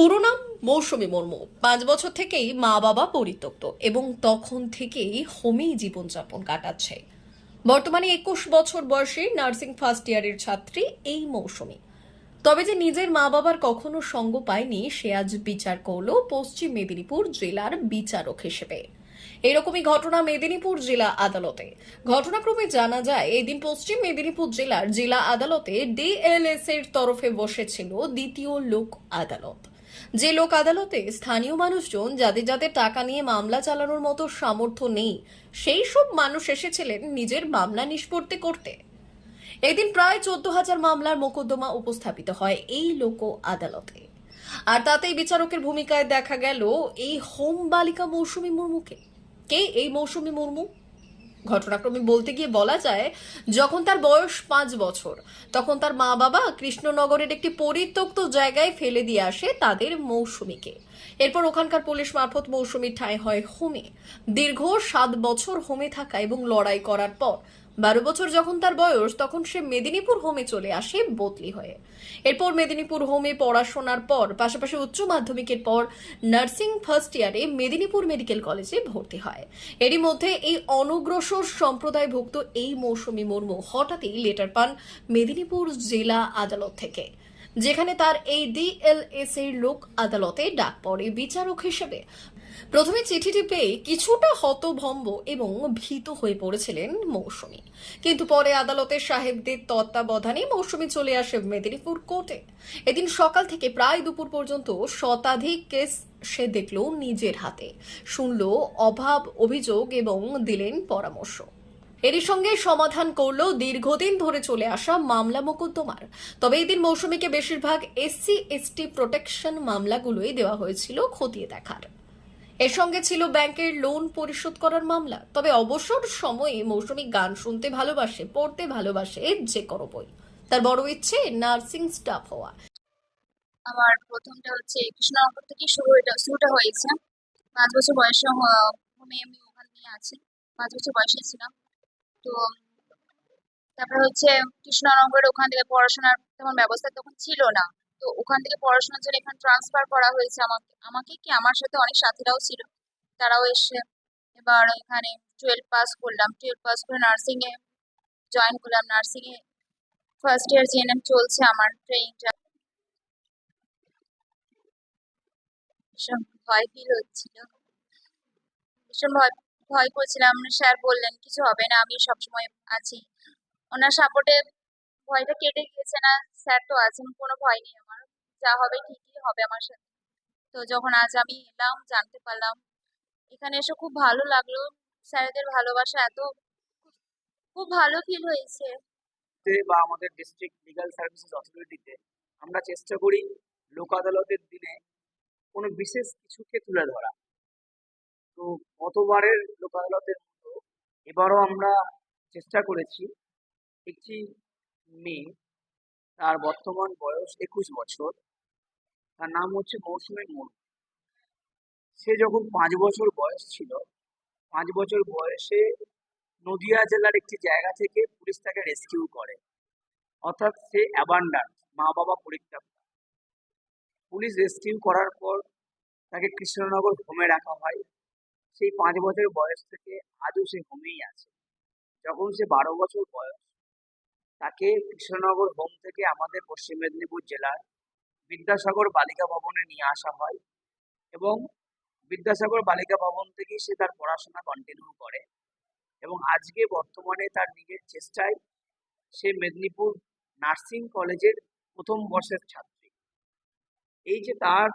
পুরো নাম মৌসুমী মুর্মু। পাঁচ বছর থেকেই মা বাবা পরিত্যক্ত এবং তখন থেকেই হোমেই জীবনযাপন কাটাচ্ছে। বর্তমানে একুশ বছর বয়সে নার্সিং ফার্স্ট ইয়ারের ছাত্রী এই মৌসুমী। তবে যে নিজের মা বাবার কখনো সঙ্গ পায়নি, সে আজ বিচার করল পশ্চিম মেদিনীপুর জেলার বিচারক হিসেবে। এরকমই ঘটনা মেদিনীপুর জেলা আদালতে। ঘটনাক্রমে জানা যায়, এদিন পশ্চিম মেদিনীপুর জেলার জেলা আদালতে ডিএলএস এর তরফে বসেছিল দ্বিতীয় লোক আদালত। যে লোক আদালতে স্থানীয় মানুষজন যাদের যাদের টাকা নিয়ে মামলা চালানোর মতো সামর্থ্য নেই, সেই সব মানুষ এসেছিলেন নিজের মামলা নিষ্পত্তি করতে। এদিন প্রায় চোদ্দ হাজার মামলার মোকদ্দমা উপস্থাপিত হয় এই লোক আদালতে। আর তাতেই বিচারকের ভূমিকায় দেখা গেল এই হোম বালিকা মৌসুমী মুর্মুকে। কে এই মৌসুমী মুর্মু? ঘটনাক্রমে বলতে গিয়ে বলা যায়, যখন তার বয়স পাঁচ বছর, তখন তার মা বাবা কৃষ্ণনগরের একটি পরিত্যক্ত জায়গায় ফেলে দিয়ে আসে তাদের মৌসুমিকে। এরপর ওখানকার পুলিশ মারফত মৌসুমীর ঠাঁই হয় হোমে। দীর্ঘ সাত বছর হোমে থাকা এবং লড়াই করার পর বারো বছর যখন তার বয়স, তখন সে মেদিনীপুর হোমে চলে আসে বদলি হয়ে। এরপর মেদিনীপুর হোমে পড়াশোনার পর, পাশাপাশি উচ্চ মাধ্যমিকের পর নার্সিং ফার্স্ট ইয়ারে মেদিনীপুর মেডিকেল কলেজে ভর্তি হয়। এরই মধ্যে এই অনগ্রসর সম্প্রদায়ভুক্ত এই মৌসুমী মুর্মু হঠাৎই লেটার পান মেদিনীপুর জেলা আদালত থেকে। যেখানে তার এই ডিএলএস এর লোক আদালতে ডাক পড়ে বিচারক হিসেবে। প্রথমে চিঠিটি পেয়ে কিছুটা হতভম্ব এবং ভীত হয়ে পড়েছিলেন মৌসুমী। কিন্তু পরে আদালতের সাহেবদের তত্ত্বাবধানে মৌসুমী চলে আসে মেদিনীপুর কোর্টে। এদিন সকাল থেকে প্রায় দুপুর পর্যন্ত শতাধিক কেস সে দেখল নিজের হাতে। শুনল অভাব, অভিযোগ এবং দিলেন পরামর্শ। এরই সঙ্গে সমাধান করল দীর্ঘদিন ধরে চলে আসা মামলা মোকদ্দমার। তবে এদিন মৌসুমীকে বেশিরভাগ এসসি এসটি প্রোটেকশন মামলাগুলোই দেওয়া হয়েছিল খতিয়ে দেখার। এর সঙ্গে ছিল ব্যাংকের লোন পরিশোধ করার মামলা। তবে অবসর সময়ে মৌসুমী গান শুনতে ভালোবাসে, পড়তে ভালোবাসে যে কোনো বই। তার বড় ইচ্ছে নার্সিং স্টাফ হওয়া। আমার প্রথমটা হচ্ছে কৃষ্ণনগর থেকে শুরু এটা শুরুটা হয়েছে। পাঁচ বছর বয়সে আমি ওখানে আছি। পাঁচ বছর বয়সে ছিলাম। তো তারপরে হচ্ছে কৃষ্ণনগরের ওখান থেকে পড়াশোনার তেমন ব্যবস্থা তখন ছিল না। তো ওখান থেকে পড়াশোনার জন্য এখানে ট্রান্সফার করা হয়েছে আমাকে আমাকে কি আমার সাথে অনেক সাথীরাও ছিল। তারাও এসে এবার এখানে টুয়েলভ পাস করলাম। টুয়েলভ পাস করে নার্সিং এ জয়েন করলাম। নার্সিং এ ফার্স্ট ইয়ার জিএনএম চলছে আমার ট্রেনিংটা ভীষণ ভয় ফিল হচ্ছিল। ভীষণ ভয় ভয় করছিলাম। স্যার বললেন, কিছু হবে না, আমি সবসময় আছি। ওনার সাপোর্টে ভয়টা কেটে গিয়েছে না, স্যার তো আছেন, কোনো ভয় নেই আমার। যা হবে ঠিকই হবে আমার সাথে। তো যখন আজ আমি এলাম, জানতে পারলাম, এখানে এসে খুব ভালো লাগল। স্যারদের ভালোবাসা এত খুব ভালো ফিল হয়েছে। বা আমাদের ডিস্ট্রিক্ট লিগাল সার্ভিসেস অথরিটিতে আমরা চেষ্টা করি লোক আদালতের দিনে কোনো বিশেষ কিছুকে তুলে ধরা। তো গতবারের লোক আদালতের মতো এবারও আমরা চেষ্টা করেছি। একটি মেয়ে, তার বর্তমান বয়স একুশ বছর, তার নাম হচ্ছে মৌসুমী মুর্মু সে যখন পাঁচ বছর বয়স ছিল, পাঁচ বছর বয়সে নদিয়া জেলার একটি জায়গা থেকে পুলিশ তাকে রেস্কিউ করে। অর্থাৎ সে অ্যাবান্ডান মা বাবা পরিত্যক্ত পুলিশ রেস্কিউ করার পর তাকে কৃষ্ণনগর হোমে রাখা হয়। সেই পাঁচ বছর বয়স থেকে আজও সে হোমেই আছে। যখন সে বারো বছর বয়স, তাকে কৃষ্ণনগর হোম থেকে আমাদের পশ্চিম মেদিনীপুর জেলার বিদ্যাসাগর বালিকা ভবনে নিয়ে আসা হয় এবং বিদ্যাসাগর বালিকা ভবন থেকেই সে তার পড়াশোনা কন্টিনিউ করে এবং আজকে বর্তমানে তার নিজের চেষ্টায় সে মেদিনীপুর নার্সিং কলেজের প্রথম বর্ষের ছাত্রী। এই যে তার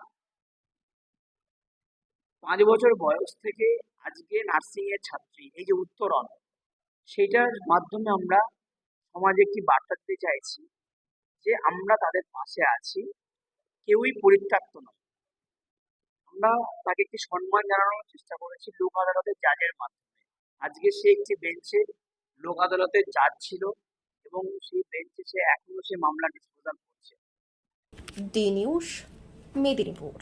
পাঁচ বছর বয়স থেকে আজকে নার্সিং এর ছাত্রী, এই যে উত্তরণ, সেইটার মাধ্যমে আমরা সমাজে একটি বার্তা দিতে চাইছি যে আমরা তাদের পাশে আছি, কেউই পরিত্যক্ত নয়। আমরা তাকে একটি সম্মান জানানোর চেষ্টা করেছি লোক আদালতের জাজের মাধ্যমে। আজকে সে একটি বেঞ্চে লোক আদালতের জাজ ছিল এবং সেই বেঞ্চে সে এখনও সে মামলা ডিসপোজাল করছে। D news Medinipur